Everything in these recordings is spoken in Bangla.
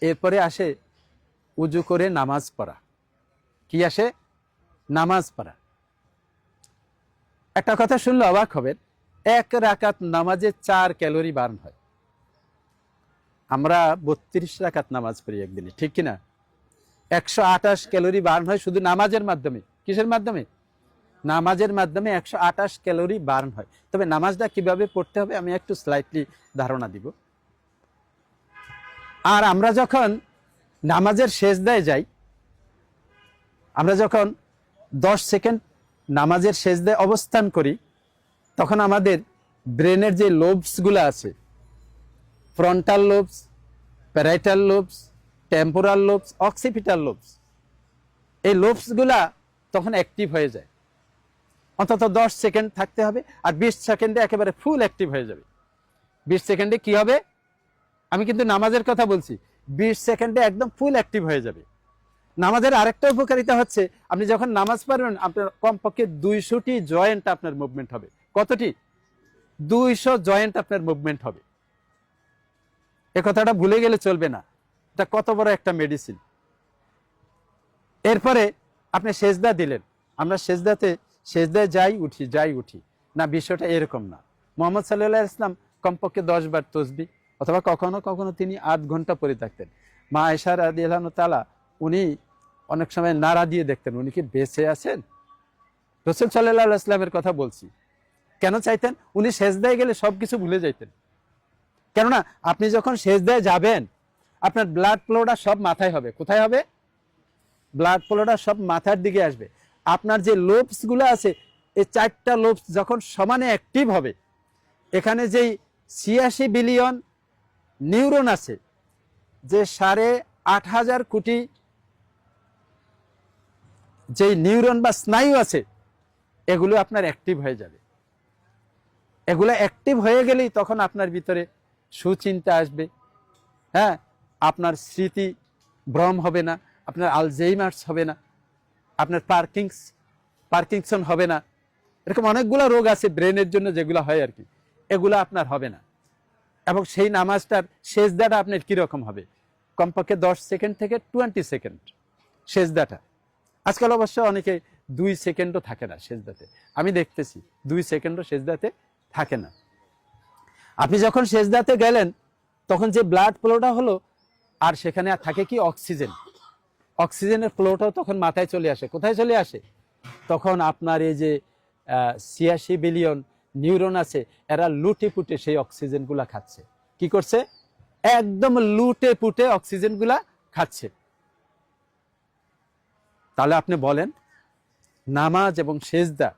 এরপরে আসে উজু করে নামাজ পড়া। কি আসে? নামাজ পড়া। একটা কথা শুনলে অবাক হবেন, এক রাকাত নামাজে চার ক্যালোরি বার্ন হয়। আমরা বত্রিশ রাকাত নামাজ পড়ি একদিনে, ঠিক কিনা? একশো আঠাশ ক্যালোরি বার্ন হয় শুধু নামাজের মাধ্যমে। কিসের মাধ্যমে? নামাজের মাধ্যমে একশো আঠাশ ক্যালোরি বার্ন হয়। তবে নামাজটা কীভাবে পড়তে হবে আমি একটু স্লাইটলি ধারণা দিব। আর আমরা যখন নামাজের শেষ দেয় যাই, আমরা যখন দশ সেকেন্ড নামাজের শেষ দেয় অবস্থান করি, তখন আমাদের ব্রেনের যে লোবসগুলো আছে, frontal lobes, parietal lobes, temporal lobes, occipital lobes, এই লোবসগুলা তখন অ্যাক্টিভ হয়ে যায়। অন্তত দশ সেকেন্ড থাকতে হবে আর বিশ সেকেন্ডে একেবারে ফুল অ্যাক্টিভ হয়ে যাবে। বিশ সেকেন্ডে কি হবে? আমি কিন্তু নামাজের কথা বলছি। বিশ সেকেন্ডে একদম ফুল অ্যাক্টিভ হয়ে যাবে। নামাজের আরেকটা উপকারিতা হচ্ছে, আপনি যখন নামাজ পড়বেন, আপনার কমপক্ষে দুইশোটি জয়েন্ট আপনার মুভমেন্ট হবে। কতটি? দুইশো জয়েন্ট আপনার মুভমেন্ট হবে। এ কথাটা ভুলে গেলে চলবে না। এটা কত বড় একটা মেডিসিন এরপরে আপনি সেজদা দিলেন। আমরা সেজদাতে, সেজদায় যাই উঠি যাই উঠি। না, বিষয়টা এরকম না। মোহাম্মদ সাল্লাহ ইসলাম কমপক্ষে দশ বার তসবি অথবা কখনো কখনো তিনি আধ ঘণ্টা পরে থাকতেন মা আয়সার আদি তালা উনি অনেক সময় নাড়া দিয়ে দেখতেন। উনি কি বেঁচে আছেন? রসুল সাল্লাহ ইসলামের কথা বলছি। কেন চাইতেন? উনি সেজদায় গেলে সব কিছু ভুলে যাইতেন। কেননা আপনি যখন সেজদায় যাবেন, আপনার ব্লাড ফ্লোটা সব মাথায় হবে। কোথায় হবে? ব্লাড ফ্লোটা সব মাথার দিকে আসবে। আপনার যে লোবসগুলো আছে, এই চারটা লোবস যখন সমানে অ্যাক্টিভ হবে, এখানে যেই ছিয়াশি বিলিয়ন নিউরন আছে যে সাড়ে আট হাজার কোটি যেই নিউরন বা স্নায়ু আছে, এগুলো আপনার অ্যাক্টিভ হয়ে যাবে। এগুলো অ্যাক্টিভ হয়ে গেলেই তখন আপনার ভিতরে সুচিন্তা আসবে। হ্যাঁ আপনার স্মৃতি ভ্রম হবে না, আপনার আলজেইমার্স হবে না, আপনার পার্কিংস, পার্কিংসন হবে না। এরকম অনেকগুলো রোগ আছে ব্রেনের জন্য যেগুলো হয় আর কি। এগুলো আপনার হবে না। এবং সেই নামাজটার শেষদাটা আপনার কীরকম হবে? কমপক্ষে দশ সেকেন্ড থেকে টোয়েন্টি সেকেন্ড শেষদাটা আজকাল অবশ্য অনেকে দুই সেকেন্ডও থাকে না শেষদাতে আমি দেখতেছি, দুই সেকেন্ডও শেষদাতে থাকে না। আপনি যখন শেষদাতে গেলেন, তখন যে ব্লাড ফ্লোটা হলো, আর সেখানে আর থাকে কি অক্সিজেন অক্সিজেনের ফ্লোটাও তখন মাথায় চলে আসে। কোথায় চলে আসে? তখন আপনার এই যে ছিয়াশি বিলিয়ন নিউরন আছে, এরা লুটে পুটে সেই অক্সিজেনগুলা খাচ্ছে। কি করছে? একদম লুটে পুটে অক্সিজেনগুলা খাচ্ছে। তাহলে আপনি বলেন, নামাজ এবং সেজদা,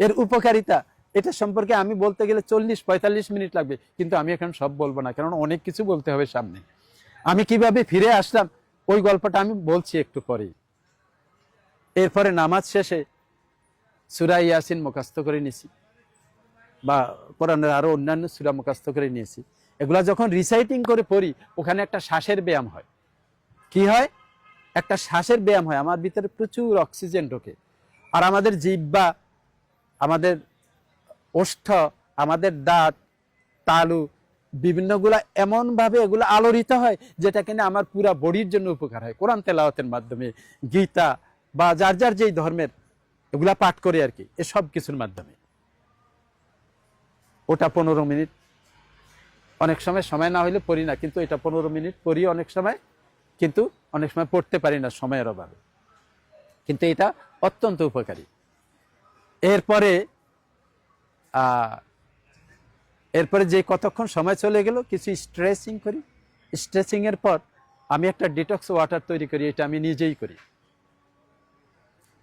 এর উপকারিতা? এটা সম্পর্কে আমি বলতে গেলে চল্লিশ, পঁয়তাল্লিশ মিনিট লাগবে, কিন্তু আমি এখন সব বলব না কারণ অনেক কিছু বলতে হবে সামনে। আমি কীভাবে ফিরে আসলাম? ওই গল্পটা আমি বলছি একটু পরেই। এরপরে নামাজ শেষে সুরা ইয়াসিন মুখাস্ত করে নিয়েছি বা কোরআনের আরও অন্যান্য সুরা মুখাস্ত করে নিয়েছি। এগুলা যখন রিসাইটিং করে পড়ি, ওখানে একটা শ্বাসের ব্যায়াম হয়। কি হয়? একটা শ্বাসের ব্যায়াম হয়, আমার ভিতরে প্রচুর অক্সিজেন ঢোকে। আর আমাদের জিব্বা আমাদের ওষ্ঠ, আমাদের দাঁত, তালু, বিভিন্নগুলা এমনভাবে এগুলো আলোড়িত হয়, যেটা কিনা আমার পুরা বডির জন্য উপকার হয়। কোরআন তেলাওয়াতের মাধ্যমে, গীতা বা যার যার যেই ধর্মের, এগুলা পাঠ করে আর কি, এসব কিছুর মাধ্যমে। ওটা পনেরো মিনিট। অনেক সময় সময় না হলে পড়ি না, কিন্তু এটা পনেরো মিনিট পড়ি অনেক সময়, কিন্তু অনেক সময় পড়তে পারি না সময়ের অভাবে। কিন্তু এটা অত্যন্ত উপকারী। এরপরে এরপরে যে কতক্ষণ সময় চলে গেল, কিছু স্ট্রেচিং করি। স্ট্রেচিংয়ের পর আমি একটা ডিটক্স ওয়াটার তৈরি করি, এটা আমি নিজেই করি।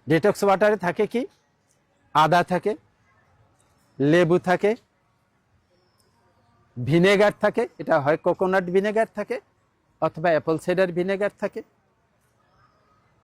ডিটক্স ওয়াটারে থাকে কি? আদা থাকে, লেবু থাকে ভিনেগার থাকে এটা হয় কোকোনাট ভিনেগার থাকে অথবা অ্যাপল সাইডার ভিনেগার থাকে।